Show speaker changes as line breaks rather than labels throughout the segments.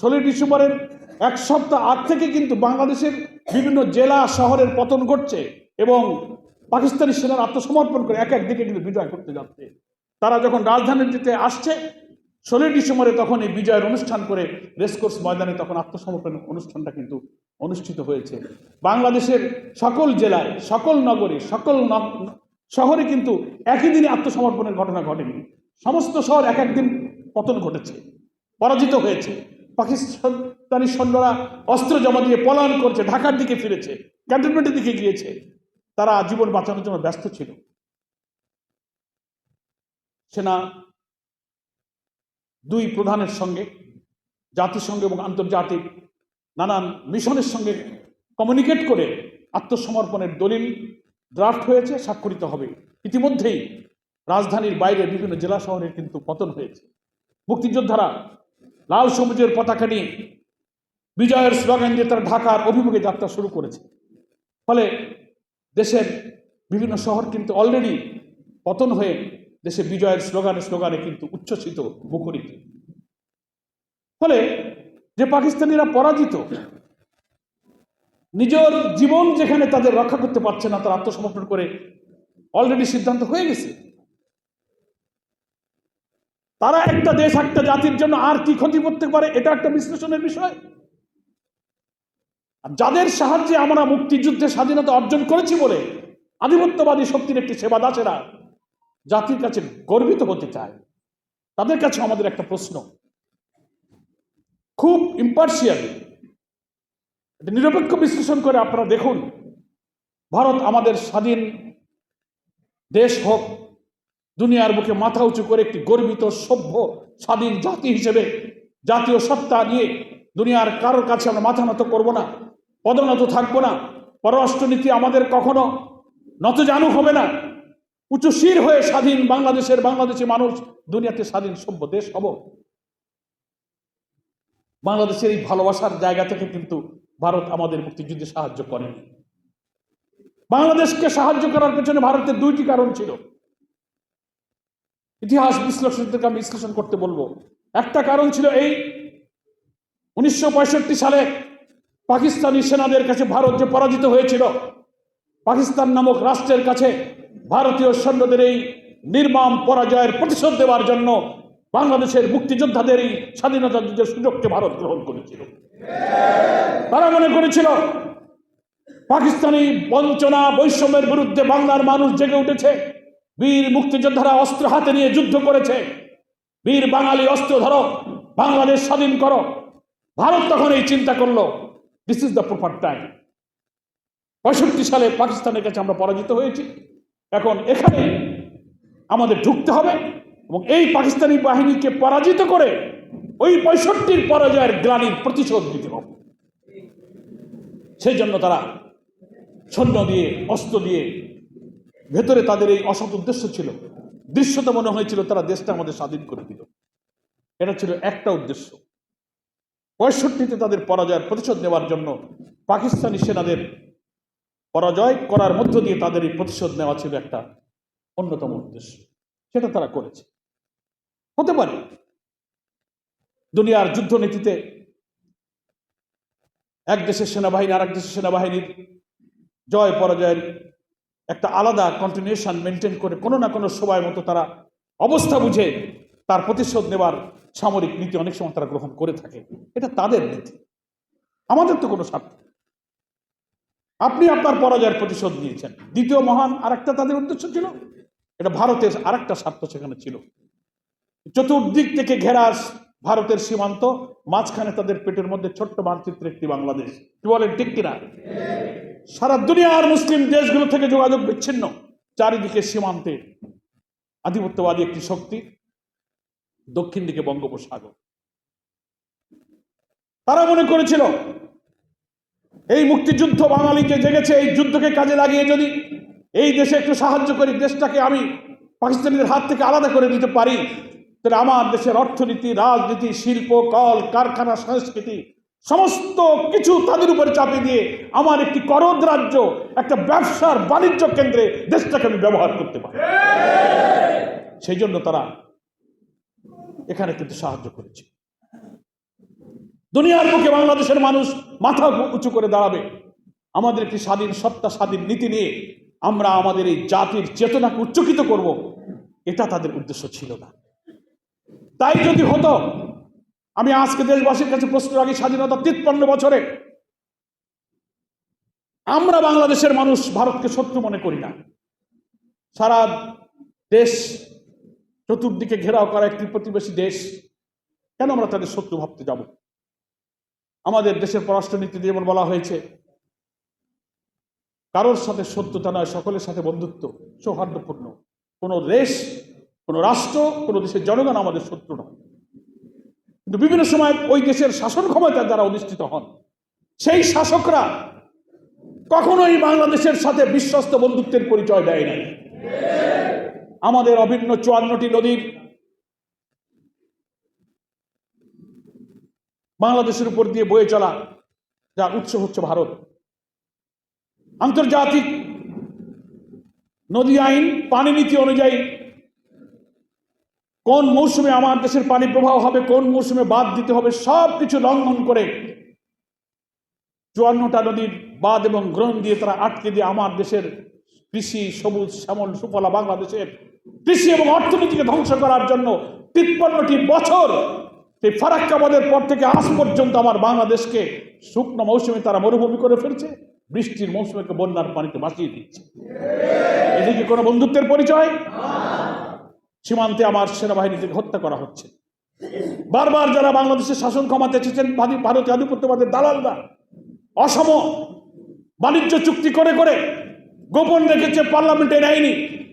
ষোলোই ডিসেম্বরের এক সপ্তাহ আগ থেকে কিন্তু বাংলাদেশের বিভিন্ন জেলা, শহরের পতন ঘটছে এবং পাকিস্তানি সেনার আত্মসমর্পণ করে এক এক দিকে কিন্তু বিজয় করতে যাচ্ছে। তারা যখন রাজধানীতে আসছে, ষোলোই ডিসেম্বরে তখন এই বিজয়ের অনুষ্ঠান করে রেসকোর্স ময়দানে তখন আত্মসমর্পণ অনুষ্ঠানটা কিন্তু অনুষ্ঠিত হয়েছে। বাংলাদেশের সকল জেলায়, সকল নগরে, সকল শহরে কিন্তু একই দিনে আত্মসমর্পণের ঘটনা ঘটেনি। সমস্ত শহর এক একদিন পতন ঘটেছে, পরাজিত হয়েছে। পাকিস্তানি সৈন্যরা অস্ত্র জমা দিয়ে পলায়ন করছে, ঢাকার দিকে ফিরেছে, ক্যান্টনমেন্টের দিকে গিয়েছে। তারা জীবন বাঁচানোর জন্য ব্যস্ত ছিল। সেনা দুই প্রধানের সঙ্গে, জাতিসংঘ এবং আন্তর্জাতিক নানান মিশনের সঙ্গে কমিউনিকেট করে আত্মসমর্পণের দলিল ড্রাফট হয়েছে, স্বাক্ষরিত হবে। ইতিমধ্যেই রাজধানীর বাইরে বিভিন্ন জেলা শহরের কিন্তু পতন হয়েছে। মুক্তিযোদ্ধারা লাল সবুজের পতাকা নিয়ে বিজয়ের স্লোগান দিয়ে তারা ঢাকার অভিমুখে যাত্রা শুরু করেছে। ফলে দেশের বিভিন্ন শহর কিন্তু অলরেডি পতন হয়ে দেশে বিজয়ের স্লোগানে স্লোগানে কিন্তু উচ্ছ্বসিত, মুখরিত। ফলে যে পাকিস্তানিরা পরাজিত, নিজের জীবন যেখানে তাদের রক্ষা করতে পারছে না, তারা আত্মসমর্পণ করে অলরেডি সিদ্ধান্ত হয়ে গেছে। তারা একটা দেশ, একটা জাতির জন্য আর কি ক্ষতি করতে পারে, এটা একটা বিশ্লেষণের বিষয়। যাদের সাহায্যে আমরা মুক্তিযুদ্ধে স্বাধীনতা অর্জন করেছি বলে আধিপত্যবাদী শক্তির একটি সেবা দাসেরা জাতির কাছে গর্বিত হতে চায়, তাদের কাছে আমাদের একটা প্রশ্ন। খুব ইম্পার্শিয়ালি নিরপেক্ষ বিশ্লেষণ করে আপনারা দেখুন, ভারত আমাদের স্বাধীন দেশ হোক দুনিয়ার বুকে মাথা উঁচু করে একটি গর্বিত, সভ্য, স্বাধীন জাতি হিসেবে, জাতীয় সত্তা নিয়ে দুনিয়ার কারোর কাছে আমরা মাথা নত করব না পদনত থাকব না। পররাষ্ট্রনীতি আমাদের কখনো নত নতজানু হবে না। উঁচু শির হয়ে স্বাধীন বাংলাদেশের বাংলাদেশি মানুষ দুনিয়াতে স্বাধীন, সভ্য দেশ হব। বাংলাদেশের এই ভালোবাসার জায়গা থেকে কিন্তু ভারত আমাদের মুক্তিযুদ্ধে সাহায্য করেনি। বাংলাদেশকে সাহায্য করার পেছনে ভারতের দুইটি কারণ ছিল। ইতিহাস বিশ্লেষকদেরকে আমি বিশ্লেষণ করতে বলব। একটা কারণ ছিল এই, উনিশশো পঁয়ষট্টি সালে পাকিস্তানি সেনাদের কাছে ভারত যে পরাজিত হয়েছিল, পাকিস্তান নামক রাষ্ট্রের কাছে ভারতীয় সৈন্যদের এই নির্মাম পরাজয়ের প্রতিশোধ দেওয়ার জন্য বাংলাদেশের মুক্তিযোদ্ধাদের এই স্বাধীনতা যুদ্ধের সুযোগকে ভারত গ্রহণ করেছিল। তারা মনে করেছিল, পাকিস্তানি বঞ্চনা বৈষম্যের বিরুদ্ধে বাংলার মানুষ জেগে উঠেছে। বীর মুক্তিযোদ্ধারা অস্ত্র হাতে নিয়ে যুদ্ধ করেছে। বীর বাঙালি অস্ত্র ধরো, বাংলাদেশ স্বাধীন করো। ভারত তখন এই চিন্তা করল this is the proper time পঁয়ষট্টি সালে পাকিস্তানের কাছে আমরা পরাজিত হয়েছি। এখন এখানে আমাদের ঢুকতে হবে এবং এই পাকিস্তানি বাহিনীকে পরাজিত করে ওই পঁয়ষট্টির পরাজয়ের গ্লানির প্রতিশোধ দিতে হবে। সেই জন্য তারা সৈন্য দিয়ে, অস্ত্র দিয়ে ভেতরে তাদের এই অসৎ উদ্দেশ্য ছিল। দৃশ্যতে মনে হয়েছিল তারা দেশটা আমাদের স্বাধীন করে দিল। এটা ছিল একটা উদ্দেশ্য। পঁয়ষট্টিতে তাদের পরাজয়ের প্রতিশোধ নেওয়ার জন্য পাকিস্তানি সেনাদের পরাজয় করার মধ্য দিয়ে তাদের এই প্রতিশোধ নেওয়া ছিল একটা অন্যতম উদ্দেশ্য। সেটা তারা করেছে। হতে পারে দুনিয়ার যুদ্ধনীতিতে এক দেশের সেনাবাহিনী আর এক দেশের সেনাবাহিনীর জয় পরাজয়ের একটা আলাদা কন্টিনিউশন মেনটেন করে কোনো না কোনো সময় মতো তারা অবস্থা বুঝে তার প্রতিশোধ নেবার সামরিক নীতি অনেক সময় তারা গ্রহণ করে থাকে। এটা তাদের নীতি। আমাদের তো কোনো স্বার্থ আপনি আপনার পরাজয়ের প্রতিশোধ নিয়েছেন। দ্বিতীয় মহান আরেকটা তাদের উদ্দেশ্য ছিল। এটা ভারতের আরেকটা স্বার্থ সেখানে ছিল। চতুর্দিক থেকে ঘেরা ভারতের সীমান্ত, মাঝখানে তাদের পেটের মধ্যে ছোট্ট মানচিত্র একটি বাংলাদেশ। কি বলেন, ঠিক কিনা? সারা দুনিয়ার মুসলিম দেশগুলো থেকে যোগাযোগ বিচ্ছিন্ন, চারিদিকে সীমান্তে আধিপত্যবাদী একটি শক্তি, দক্ষিণ দিকে বঙ্গোপসাগর। তারা মনে করেছিল, এই মুক্তিযুদ্ধ বাঙালিকে জেগেছে, এই যুদ্ধকে কাজে লাগিয়ে যদি এই দেশে একটু সাহায্য করি, দেশটাকে আমি পাকিস্তানিদের হাত থেকে আলাদা করে দিতে পারি, তাহলে আমার দেশের অর্থনীতি, রাজনীতি, শিল্প, কল, কারখানা, সংস্কৃতি সমস্ত কিছু তাদের উপরে চাপিয়ে দিয়ে আমার একটি করদ রাজ্য, একটা ব্যবসার বাণিজ্য কেন্দ্রে দেশটাকে আমি ব্যবহার করতে পারি। সেই জন্য তারা এখানে কিন্তু সাহায্য করেছে। দুনিয়ার বুকে বাংলাদেশের মানুষ মাথা উঁচু করে দাঁড়াবে। আমাদের একটি স্বাধীন সত্তা, স্বাধীন নীতি নিয়ে আমরা আমাদের এই জাতির চেতনাকে উচ্চকিত করব, এটা তাদের উদ্দেশ্য ছিল না। তাই যদি হতো আমি আজকে দেশবাসীর কাছে প্রশ্ন রাখি স্বাধীনতা তিপ্পান্ন বছরে। আমরা বাংলাদেশের মানুষ ভারতকে শত্রু মনে করি না। সারা দেশ চতুর্দিকে ঘেরাও করা একটি প্রতিবেশী দেশ, কেন আমরা তাদের শত্রু ভাবতে যাব? আমাদের দেশের পররাষ্ট্রনীতিতে যেমন বলা হয়েছে, কারোর সাথে শত্রুতা নয়, সকলের সাথে বন্ধুত্ব সৌহার্দ্যপূর্ণ। কোনো দেশ, কোনো রাষ্ট্র, কোনো দেশের জনগণ আমাদের শত্রু নয়। কিন্তু বিভিন্ন সময় ওই দেশের শাসন ক্ষমতায় যারা অধিষ্ঠিত হন, সেই শাসকরা কখনোই বাংলাদেশের সাথে বিশ্বস্ত বন্ধুত্বের পরিচয় দেয় নাই। আমাদের অভিন্ন চুয়ান্নটি নদীর বাংলাদেশের উপর দিয়ে বয়ে চলা যার উৎস হচ্ছে ভারত। আন্তর্জাতিক নদী আইন পানি নীতি অনুযায়ী কোন মৌসুমে আমার দেশের পানি প্রবাহ হবে, কোন মৌসুমে বাদ দিতে হবে সব কিছু লঙ্ঘন করে চুয়ান্নটা নদীর বাদ এবং গ্রহণ দিয়ে তারা আটকে দিয়ে আমার দেশের কৃষি, সবুজ, শ্যামল, সুফলা বাংলাদেশের কৃষি এবং অর্থনীতিকে ধ্বংস করার জন্য তিপ্পান্নটি বছর সেই ফারাক্কাবাদের পর থেকে আজ পর্যন্ত আমার বাংলাদেশকে শুকনো মৌসুমে তারা মরুভূমি করে ফেলছে, বৃষ্টির মৌসুমে বন্যার পানিতে ভাসিয়ে দিচ্ছে। এদিকে কোনো বন্ধুত্বের পরিচয়? সীমান্তে আমার সেনাবাহিনীকে হত্যা করা হচ্ছে। বারবার যারা বাংলাদেশের শাসন ক্ষমতা এসেছেন, ভারী- ভারতীয় আধিপত্যবাদের দালালরা, অসম বাণিজ্য চুক্তি করে করে গোপন রেখেছে, পার্লামেন্টে নেয়নি।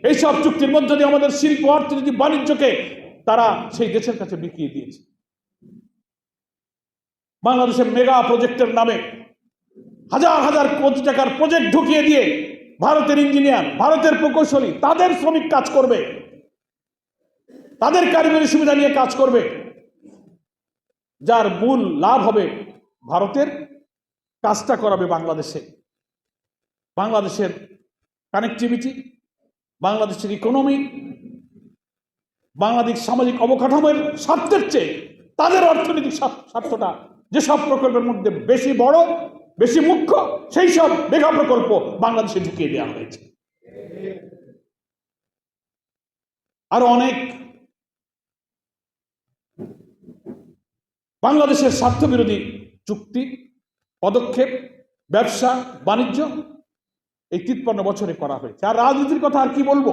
এইসব চুক্তির মধ্য দিয়ে আমাদের শিল্প, অর্থনীতি, বাণিজ্যকে তারা সেই দেশের কাছে বিকিয়ে দিয়েছে। বাংলাদেশের মেগা প্রজেক্টের নামে হাজার হাজার কোটি টাকার প্রজেক্ট ঢুকিয়ে দিয়ে ভারতের ইঞ্জিনিয়ার, ভারতের প্রকৌশলী, তাদের শ্রমিক কাজ করবে। তাদের কারিগরি সুবিধা নিয়ে কাজ করবে। যার মূল লাভ হবে ভারতের কাজটা করাবে বাংলাদেশে। বাংলাদেশের কানেক্টিভিটি বাংলাদেশের ইকোনমি বাংলাদেশ সামাজিক অবকাঠামোর স্বার্থের চেয়ে তাদের অর্থনৈতিক স্বার্থটা যেসব প্রকল্পের মধ্যে বেশি বড়, বেশি মুখ্য, সেই সব মেগা প্রকল্প বাংলাদেশে ঢুকিয়ে দেওয়া হয়েছে। আরও অনেক বাংলাদেশের স্বার্থবিরোধী চুক্তি, পদক্ষেপ, ব্যবসা, বাণিজ্য এই তিপ্পান্ন বছরে করা হয়েছে। আর রাজনীতির কথা আর কি বলব?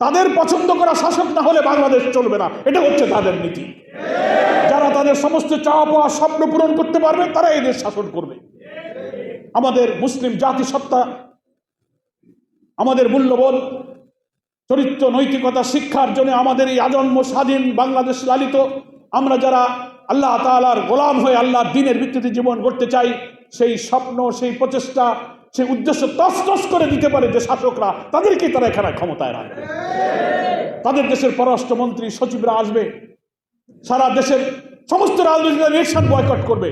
তাদের পছন্দ করা শাসক না হলে বাংলাদেশ চলবে না। এটা হচ্ছে তাদের নীতি। যারা তাদের সমস্ত চাওয়া পাওয়া স্বপ্ন পূরণ করতে পারবে তারা এদের শাসন করবে। আমাদের মুসলিম জাতিসত্তা, আমাদের মূল্যবোধ, চরিত্র, নৈতিকতা, শিক্ষার জন্য আমাদের এই আজন্ম স্বাধীন বাংলাদেশ লালিত। আমরা যারা আল্লাহ তাআলার গোলাম হয়ে আল্লাহর দিনের ভিত্তিতে জীবন গড়তে চাই, সেই স্বপ্ন, সেই প্রচেষ্টা, সেই উদ্দেশ্য তস তস করে দিতে পারে যে শাসকরা, তাদেরকে তারা এখানে ক্ষমতায় রাখবে। তাদের দেশের পররাষ্ট্রমন্ত্রী সচিবরা আসবে, সারা দেশের সমস্ত রাজনৈতিক ইলেকশন বয়কট করবে।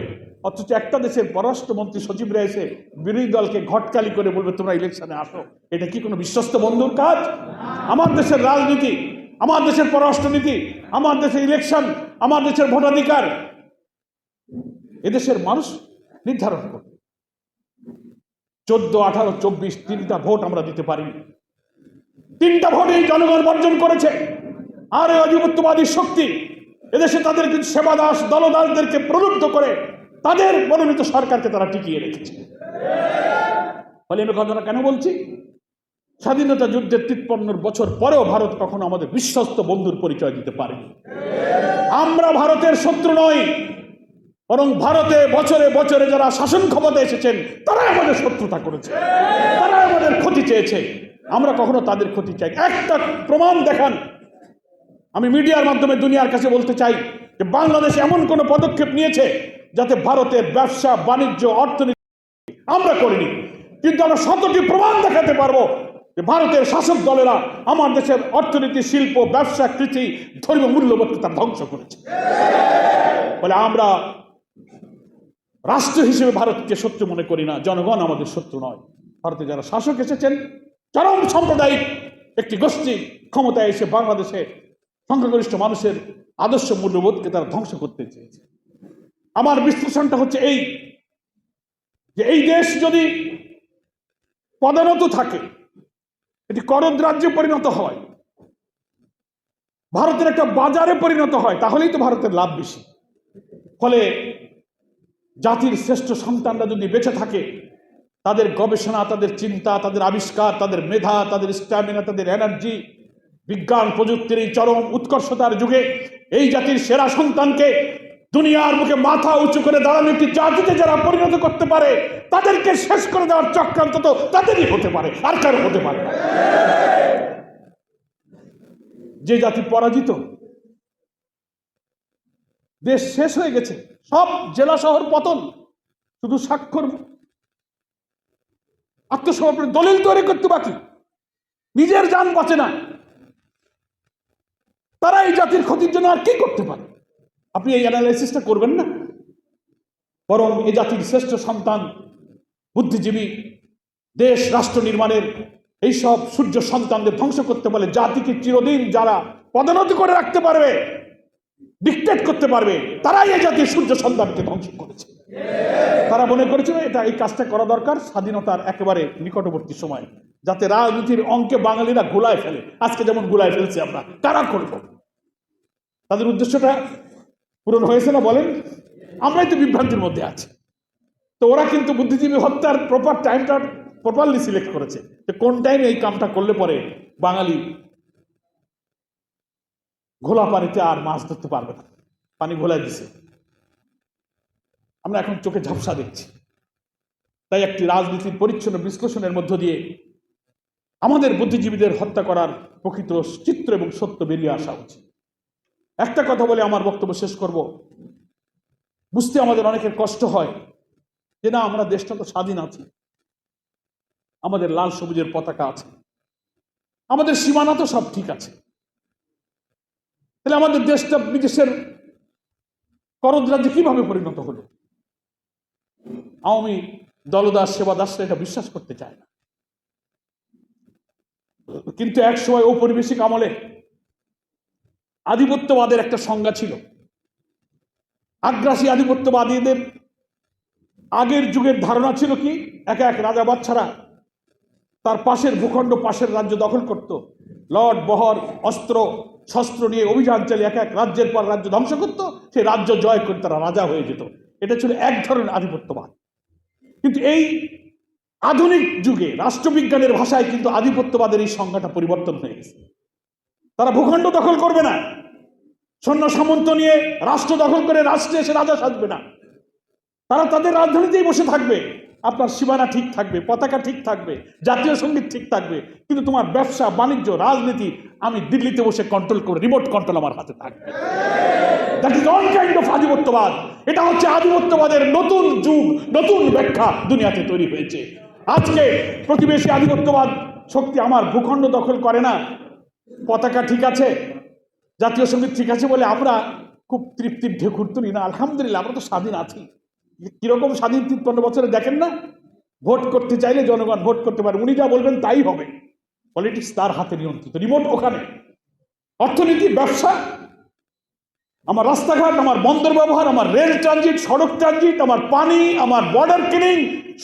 অথচ একটা দেশের পররাষ্ট্রমন্ত্রী সচিবরা এসে বিরোধী দলকে ঘটকালি করে বলবে, তোমরা ইলেকশনে আসো। এটা কি কোনো বিশ্বস্ত বন্ধুর কাজ? আমার দেশের রাজনীতি আমার দেশের পররাষ্ট্রনীতি, আমার দেশের ইলেকশন আমার দেশের ভোটাধিকার, এদেশের মানুষ নির্ধারণ করবে। চোদ্দ, আঠারো, চব্বিশ তিনটা ভোট আমরা দিতে পারি। তিনটা ভোট এই জনগণ বর্জন করেছে। আর আধিপত্যবাদী শক্তি এদেশে তাদের কিছু সেবাদাস দলদাসদেরকে প্রলুব্ধ করে তাদের মনোনীত সরকারকে তারা টিকিয়ে রেখেছে। ফলে আমি কথাটা কেন বলছি? স্বাধীনতা যুদ্ধের তিপ্পান্ন বছর পরেও ভারত কখনো আমাদের বিশ্বস্ত বন্ধুর পরিচয় দিতে পারেনি। আমরা ভারতের শত্রু নই, বরং ভারতে বছরে বছরে যারা শাসন ক্ষমতা এসেছেন, তারাই আমাদের শত্রুতা করেছে, তারাই আমাদের ক্ষতি চেয়েছে। আমরা কখনো তাদের ক্ষতি চাই একটা প্রমাণ দেখান। আমি মিডিয়ার মাধ্যমে দুনিয়ার কাছে বলতে চাই যে বাংলাদেশ এমন কোনো পদক্ষেপ নিয়েছে যাতে ভারতের ব্যবসা, বাণিজ্য, অর্থনীতি আমরা করিনি। কিন্তু আমরা শতটি প্রমাণ দেখাতে পারব যে ভারতের শাসক দলেরা আমার দেশের অর্থনীতি, শিল্প, ব্যবসা, কৃষি, ধর্মীয় মূল্যবোধকে তার ধ্বংস করেছে। বলে আমরা রাষ্ট্র হিসেবে ভারতকে শত্রু মনে করি না, জনগণ আমাদের শত্রু নয়। ভারতে যারা শাসক এসেছেন, চরম সাম্প্রদায়িক একটি গোষ্ঠী ক্ষমতায় এসে বাংলাদেশে সংখ্যাগরিষ্ঠ মানুষের আদর্শ মূল্যবোধকে তারা ধ্বংস করতে চেয়েছে। আমার বিশ্লেষণটা হচ্ছে এই, যে এই দেশ যদি পদানত থাকে এটি করদ রাজ্যে পরিণত হয়। ভারতের একটা বাজারে পরিণত হয়, তাহলেই তো ভারতের লাভ বেশি। ফলে জাতির শ্রেষ্ঠ সন্তানরা যদি বেঁচে থাকে, তাদের গবেষণা, তাদের চিন্তা, তাদের আবিষ্কার, তাদের মেধা, তাদের স্ট্যামিনা তাদের এনার্জি বিজ্ঞান, প্রযুক্তির এই চরম উৎকর্ষতার যুগে এই জাতির সেরা সন্তানকে দুনিয়ার মুখে মাথা উঁচু করে দাঁড়ানো একটি জাতিতে যারা পরিণত করতে পারে, তাদেরকে শেষ করে দেওয়ার চক্রান্ত তো তাদেরই হতে পারে, আর কারও হতে পারে যে জাতি পরাজিত, দেশ শেষ হয়ে গেছে, সব জেলা শহর পতন, শুধু স্বাক্ষর আত্মসমর্পণ দলিল তৈরি করতে বাকি, নিজের যান বাঁচে না। তারা এই জাতির ক্ষতির জন্য আর কি করতে পারে? আপনি এই অ্যানালাইসিসটা করবেন না? বরং এই জাতির শ্রেষ্ঠ সন্তান, বুদ্ধিজীবী, দেশ, রাষ্ট্র নির্মাণের এইসব সূর্য সন্তানদের ধ্বংস করতে বলে জাতিকে চিরদিন যারা পদোন্নতি করে রাখতে পারবে ডিকটেট করতে পারবে, তারাই এই জাতির সূর্য সন্তানকে ধ্বংস করেছে। তারা মনে করেছিল এটা এই কাজটা করা দরকার, স্বাধীনতার একেবারে নিকটবর্তী সময়, যাতে রাজনীতির অঙ্কে বাঙালিরা গোলায় ফেলে। আজকে যেমন গোলায় ফেলছে আমরা কারা করব। তাদের উদ্দেশ্যটা পূরণ হয়েছে না বলেন? আমরাই তো বিভ্রান্তির মধ্যে আছি। তো ওরা কিন্তু বুদ্ধিজীবী হত্যার প্রপার টাইমটা প্রপারলি সিলেক্ট করেছে যে কোন টাইমে এই কামটা করলে পরে বাঙালি ঘোলা পানিতে আর মাছ ধরতে পারবে না। পানি ঘোলায় দিছে। আমরা এখন চোখে ঝাপসা দেখছি। তাই একটি রাজনীতির পরিচ্ছন্ন বিশ্লেষণের মধ্য দিয়ে আমাদের বুদ্ধিজীবীদের হত্যা করার প্রকৃত চিত্র এবং সত্য বেরিয়ে আসা উচিত। একটা কথা বলে আমার বক্তব্য শেষ করব। বুঝতে আমাদের অনেকের কষ্ট হয় যে না, আমরা দেশটা তো স্বাধীন আছি। আমাদের লাল সবুজের পতাকা আছে। আমাদের সীমানা তো সব ঠিক আছে। তাহলে আমাদের দেশটা বিদেশের করদ রাজ্যে কীভাবে পরিণত হলো? আওয়ামী দলদাস সেবা দাসরা এটা বিশ্বাস করতে চায় না। কিন্তু এক সময় ঔপনিবেশিক আমলে আধিপত্যবাদের একটা সংজ্ঞা ছিল। আগ্রাসী আধিপত্যবাদীদের আগের যুগের ধারণা ছিল কি, এক এক রাজা বাচ্চারা তার পাশের ভূখণ্ড পাশের রাজ্য দখল করত। লর্ড বহর অস্ত্র, শস্ত্র নিয়ে অভিযান চালিয়ে এক এক রাজ্যের পর রাজ্য ধ্বংস করত, সেই রাজ্য জয় করে তারা রাজা হয়ে যেত। এটা ছিল এক ধরনের আধিপত্যবাদ। কিন্তু এই আধুনিক যুগে রাষ্ট্রবিজ্ঞানের ভাষায় কিন্তু আধিপত্যবাদের এই সংজ্ঞাটা পরিবর্তন হয়ে গেছে। তারা ভূখণ্ড দখল করবে না। সৈন্য সামন্ত নিয়ে রাষ্ট্র দখল করে রাষ্ট্রে এসে রাজা সাজবে না। তারা তাদের রাজধানীতেই বসে থাকবে। আপনার সীমানা ঠিক থাকবে, পতাকা ঠিক থাকবে, জাতীয় সংগীত ঠিক থাকবে। কিন্তু তোমার ব্যবসা, বাণিজ্য, রাজনীতি আমি দিল্লিতে বসে কন্ট্রোল করে রিমোট কন্ট্রোল আমার হাতে থাকবে। That is all kind of আধিপত্যবাদ। এটা হচ্ছে আধিপত্যবাদের নতুন যুগ, নতুন ব্যাখ্যা দুনিয়াতে তৈরি হয়েছে। আজকে প্রতিবেশী আধিপত্যবাদ শক্তি আমার ভূখণ্ড দখল করে না। পতাকা ঠিক আছে, জাতীয় সংগীত ঠিক আছে বলে আমরা খুব তৃপ্তির ঢেকুর তুলি না, আলহামদুলিল্লাহ আমরা তো স্বাধীন আছি। কীরকম স্বাধীন তিপ্পান্ন বছরে দেখেন না? ভোট করতে চাইলে জনগণ ভোট করতে পারে, উনি যা বলবেন তাই হবে। পলিটিক্স তার হাতে নিয়ন্ত্রিত, রিমোট ওখানে। অর্থনীতি, ব্যবসা, আমার রাস্তাঘাট, আমার বন্দর ব্যবহার, আমার রেল ট্রানজিট, সড়ক ট্রানজিট, আমার পানি, আমার বর্ডার কিলিং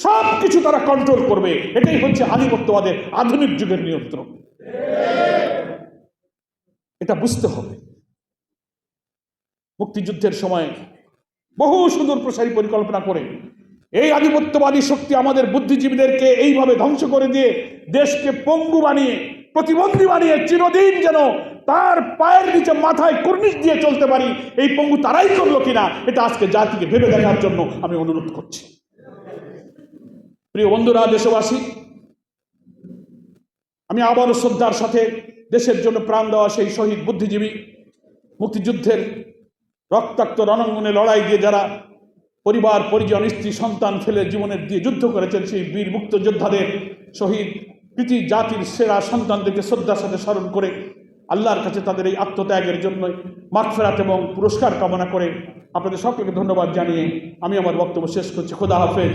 সব কিছু তারা কন্ট্রোল করবে। এটাই হচ্ছে আধিপত্যবাদের আধুনিক যুগের নিয়ন্ত্রণ। এটা বুঝতে হবে। মুক্তিযুদ্ধের সময় বহু সুন্দর প্রসারী পরিকল্পনা করে এই আধিপত্যবাদী শক্তি আমাদের বুদ্ধিজীবীদেরকে এইভাবে ধ্বংস করে দিয়ে দেশকে পঙ্গু বানিয়ে, প্রতিবন্ধী বানিয়ে চিরদিন যেন তার পায়ের নিচে মাথায় কুর্নিশ দিয়ে চলতে পারি, এই পঙ্গু তারাই করল কিনা, এটা আজকে জাতিকে ভেবে দেখার জন্য আমি অনুরোধ করছি। প্রিয় বন্ধুরা, দেশবাসী, আমি আবারও শ্রদ্ধার সাথে দেশের জন্য প্রাণ দেওয়া সেই শহীদ বুদ্ধিজীবী মুক্তিযুদ্ধের রক্তাক্ত রণাঙ্গনে লড়াই দিয়ে যারা পরিবার, পরিজন, স্ত্রী, সন্তান ফেলে জীবনের দিয়ে যুদ্ধ করেছেন, সেই বীর মুক্ত যোদ্ধাদের শহীদ কৃতি জাতির সেরা সন্তানদেরকে শ্রদ্ধার সাথে স্মরণ করে আল্লাহর কাছে তাদের এই আত্মত্যাগের জন্য মাগফেরাত এবং পুরস্কার কামনা করে আপনাদের সকলকে ধন্যবাদ জানিয়ে আমি আমার বক্তব্য শেষ করছি। খোদা হাফেজ।